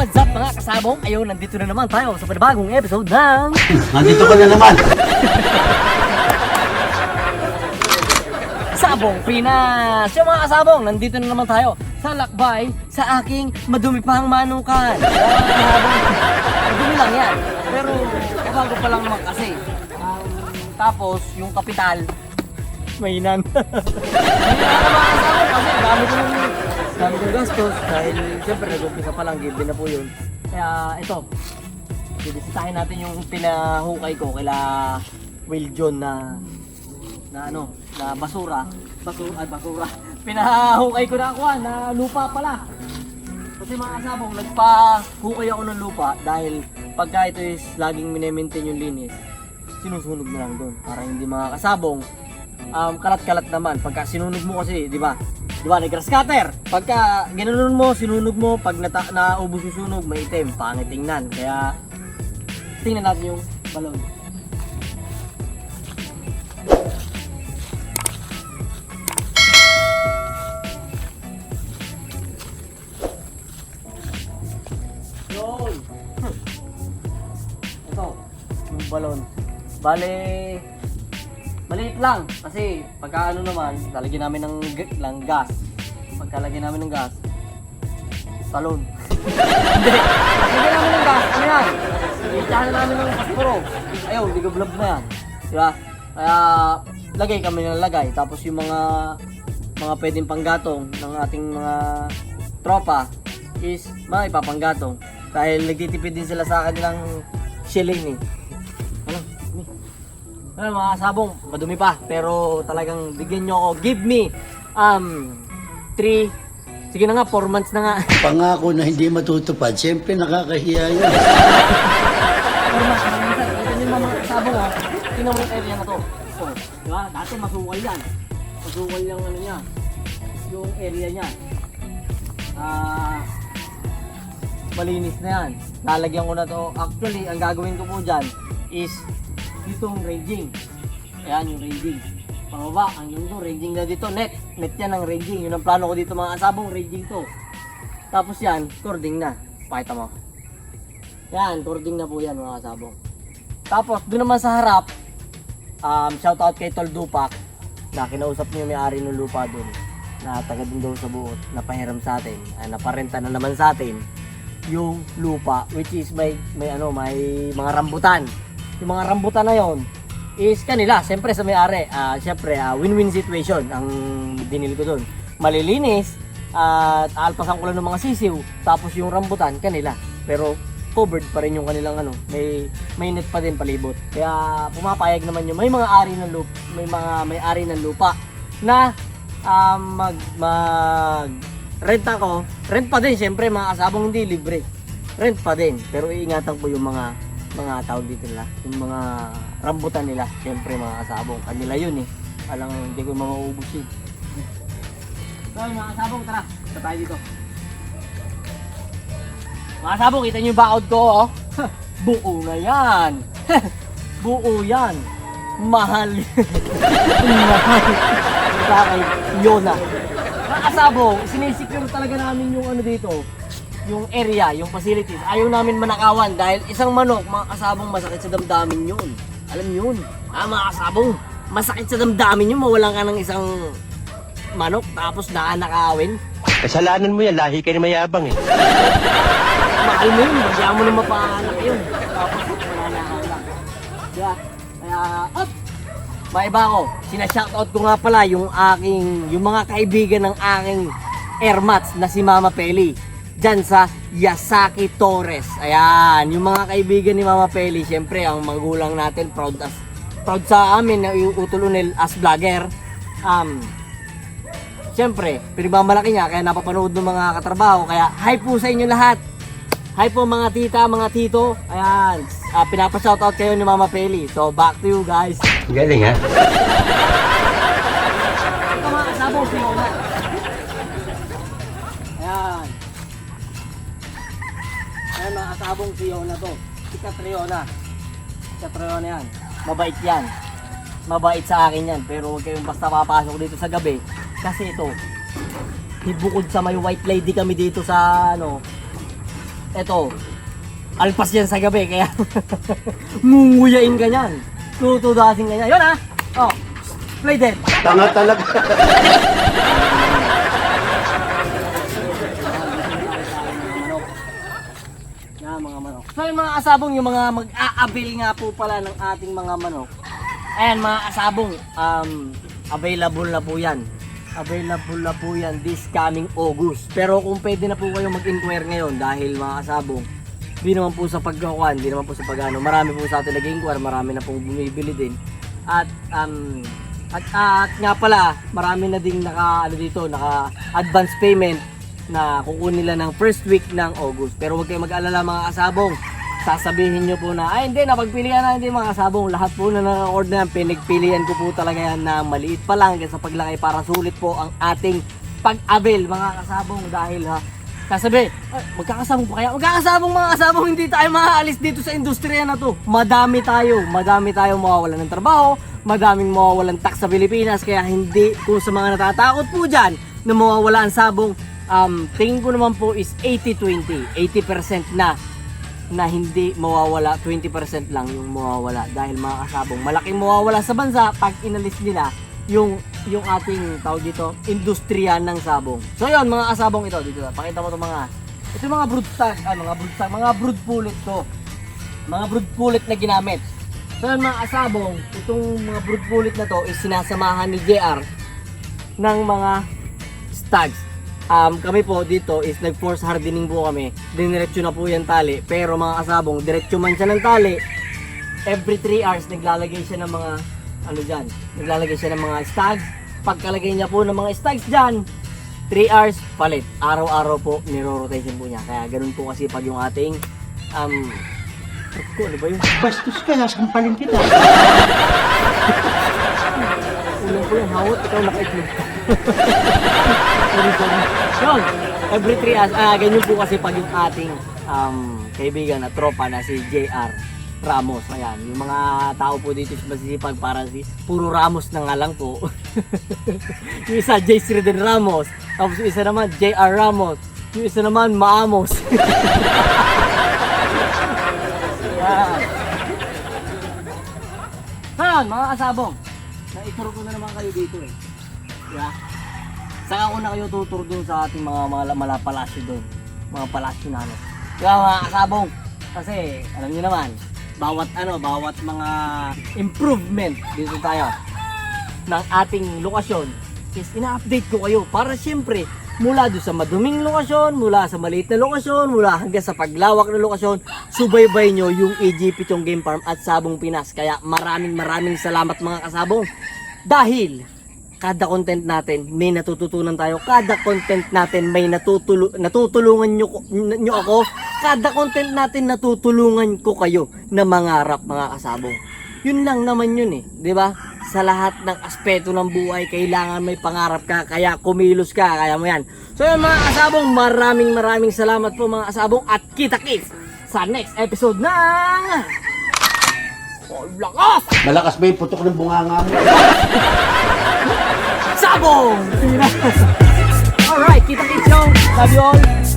what's up mga kasabong? Ayun, nandito na naman tayo sa panibagong episode ng... Nandito ka na naman. Sabong Pinas! Yung mga kasabong, nandito na naman tayo sa lakbay sa aking madumi pang manukan. Sabong, madumi lang yan. Pero bago pa lang naman kasi. Um, tapos, yung kapital, mainan. Mainan na mga kasabong kasi dami ko ng gastos dahil siyempre nag-umpisa pa lang, given na po yun. Kaya ito, bibisitahin natin yung pinahukay ko kila Will John na na ano, na basura. Basura, ay basura. Pinahukay ko na ako ah, na lupa pala. Kasi mga kasabong, nagpahukay ako ng lupa dahil pagka ito is laging minimaintain yung linis, sinusunog na lang doon para hindi mga kasabong um, kalat-kalat naman. Pagka sinunog mo kasi, di ba? Di ba, cutter. Pagka ginanon mo, sinunog mo, pag nata- naubos yung sunog, may itim, pangit tingnan. Kaya, tingnan natin yung balon. Yun. Ito, yung balon. Bale, maliit lang. Kasi pagka ano naman, lalagyan namin ng, g- ng gas. Pagkalagyan namin ng gas, talon. Hindi. Lagyan namin ng gas, ano yan? Iitahan na namin ng pasporo. Ayaw, ligablab na yan. Diba? Kaya, lagay kami ng lagay. Tapos yung mga mga pwedeng panggatong ng ating mga tropa is mga ipapanggatong. Dahil nagtitipid din sila sa kanilang shilling eh. Ano? Mga sabong, madumi pa. Pero talagang bigyan nyo ako. Give me um 3 Sige na nga, 4 months na nga. Pangako na hindi matutupad, siyempre nakakahiya yun. 4 months na minsan. Ito yung mga sabong ha. Tingnan mo yung area na to. So, di ba? Dati masukal yan. Masukal yung ano niya. Yung area niya. Ah, malinis na yan. Lalagyan ko na to. Actually, ang gagawin ko po dyan is itong ranging. Ayan yung ranging. Pababa, ang yung to, ranging na dito. Net. Net yan ang ranging. Yun ang plano ko dito mga asabong, ranging to. Tapos yan, cording na. Pakita mo. Yan, cording na po yan mga kasabong. Tapos, doon naman sa harap, um, shout out kay Tol Dupak na kinausap niyo may-ari ng lupa doon na taga din daw sa buot, napahiram sa atin, ah, naparenta na naman sa atin yung lupa which is may may ano may mga rambutan yung mga rambutan na yon is kanila siyempre sa may-ari ah siyempre ah, win-win situation ang dinil ko doon malilinis at alpasan ko lang ng mga sisiw tapos yung rambutan kanila. Pero covered pa rin yung kanilang ano may may net pa din palibot. Kaya pumapayag naman yung may mga ari ng lupa may mga may ari ng lupa na um, mag mag rent ako. Rent pa din syempre mga kasabong hindi libre. Rent pa din pero iingatan ko yung mga mga tawag dito nila yung mga rambutan nila syempre mga kasabong kanila yun eh alang hindi ko mauubos yun so mga kasabong tara tara tayo dito mga sabong, kita niyo yung baod ko, oh. Buo na yan. Buo yan. Mahal. Mahal. Sa kay Yona. Mga kasabong, sinisecure talaga namin yung ano dito, yung area, yung facilities. Ayaw namin manakawan dahil isang manok, mga kasabong, masakit sa damdamin yun. Alam yun. Ah, mga kasabong, masakit sa damdamin yun, mawalan ka ng isang manok tapos naanakawin. Kasalanan mo yan, lahi kayo na mayabang eh. mahal mo yun, bigyan mo na mapaanak yun. Tapos ako lang. Kaya, up! Maiba ako, sinashoutout ko nga pala yung aking, yung mga kaibigan ng aking airmats na si Mama Peli. Diyan sa Yasaki Torres. Ayan, yung mga kaibigan ni Mama Peli, syempre ang magulang natin, proud as proud sa amin na iutol unil as vlogger. Um, Siyempre, pinagmamalaki niya kaya napapanood ng mga katrabaho. Kaya hi po sa inyo lahat. Hi po mga tita, mga tito. Ayan, uh, pinapa-shoutout kayo ni Mama Peli. So back to you guys. Galing ha? Ito mga kasabong si Yona. Ayan. Ayan mga kasabong si Yona to. Si Catriona. Si Catriona yan. Mabait yan. Mabait sa akin yan. Pero huwag kayong basta papasok dito sa gabi. Kasi ito, bukod sa may white lady kami dito sa ano, eto, alpas yan sa gabi, kaya ngunguyain ka yan. Tutudasin ka yan. Yun ha! Oh, play dead. Tanga talaga. Yan, mga manok. So yung mga asabong, yung mga mag-aabil nga po pala ng ating mga manok. Ayan, mga asabong, um, available na po yan. Available na po yan this coming August. Pero kung pwede na po kayo mag-inquire ngayon dahil mga asabong, di naman po sa pagkakuan, di naman po sa pagano. Marami po sa atin nag-inquire, marami na pong bumibili din. At um, at, at nga pala, marami na ding naka ano dito, naka advance payment na kukunin nila ng first week ng August. Pero huwag kayong mag-alala mga kasabong. Sasabihin nyo po na, ay hindi, napagpilian na hindi mga kasabong. Lahat po na naka-order yan, pinagpilian ko po talaga yan na maliit pa lang hanggang sa paglaki para sulit po ang ating pag-avail mga kasabong dahil ha, Kasabi, ay, magkakasabong pa kaya? Magkakasabong mga kasabong, hindi tayo maaalis dito sa industriya na to. Madami tayo, madami tayo mawawalan ng trabaho, madaming mawawalan tax sa Pilipinas, kaya hindi, kung sa mga natatakot po dyan, na mawawala ang sabong, um, tingin ko naman po is 80-20, 80% na na hindi mawawala, 20% lang yung mawawala dahil mga kasabong malaking mawawala sa bansa pag inalis nila yung yung ating tawag dito, industriya ng sabong. So yun, mga kasabong ito dito. Pakita mo to mga ito mga brood stock, ah, mga brood stock, mga brood pullet to. Mga brood pullet na ginamit. So yun, mga kasabong, itong mga brood pullet na to is sinasamahan ni JR ng mga stags. Um, kami po dito is nag-force hardening po kami. Diniretso na po yung tali. Pero mga kasabong, diretso man siya ng tali, every 3 hours naglalagay siya ng mga ano dyan, naglalagay siya ng mga stags. Pagkalagay niya po ng mga stags dyan, 3 hours palit. Araw-araw po niro-rotation po niya. Kaya ganun po kasi pag yung ating um, ko, ano ba yun? Bastos ka, sasampalin kita. Ulong ko yung hawot, ikaw ka. Sorry. Yun, every 3 hours, ah, ganyan po kasi pag yung ating um, kaibigan at tropa na si JR Ramos. Ayan, yung mga tao po dito is masisipag para si puro Ramos na nga lang po. yung isa, J. Sreden Ramos. Tapos yung isa naman, JR Ramos. Yung isa naman, Maamos. Ayan. Mga kasabong, naituro ko na naman kayo dito eh. Yeah. Saka ko na kayo tuturo dun sa ating mga mga malapalasyo doon. Mga palasyo namin. Kaya mga kasabong, kasi alam niyo naman, bawat ano, bawat mga improvement dito tayo ng ating lokasyon is ina-update ko kayo para siyempre mula doon sa maduming lokasyon, mula sa maliit na lokasyon, mula hanggang sa paglawak na lokasyon, subaybay nyo yung AGP Chong Game Farm at Sabong Pinas. Kaya maraming maraming salamat mga kasabong. Dahil kada content natin may natututunan tayo. Kada content natin may natutulo, natutulungan nyo, nyo ako. Kada content natin natutulungan ko kayo na mangarap mga kasabong. Yun lang naman yun eh, 'di ba? Sa lahat ng aspeto ng buhay kailangan may pangarap ka kaya kumilos ka, kaya mo 'yan. So yun mga kasabong, maraming maraming salamat po mga kasabong at kita-kits sa next episode ng Oh, lakas! Malakas ba yung putok ng bunganga mo? Sabong! Alright, kita-kits yo! Love you all!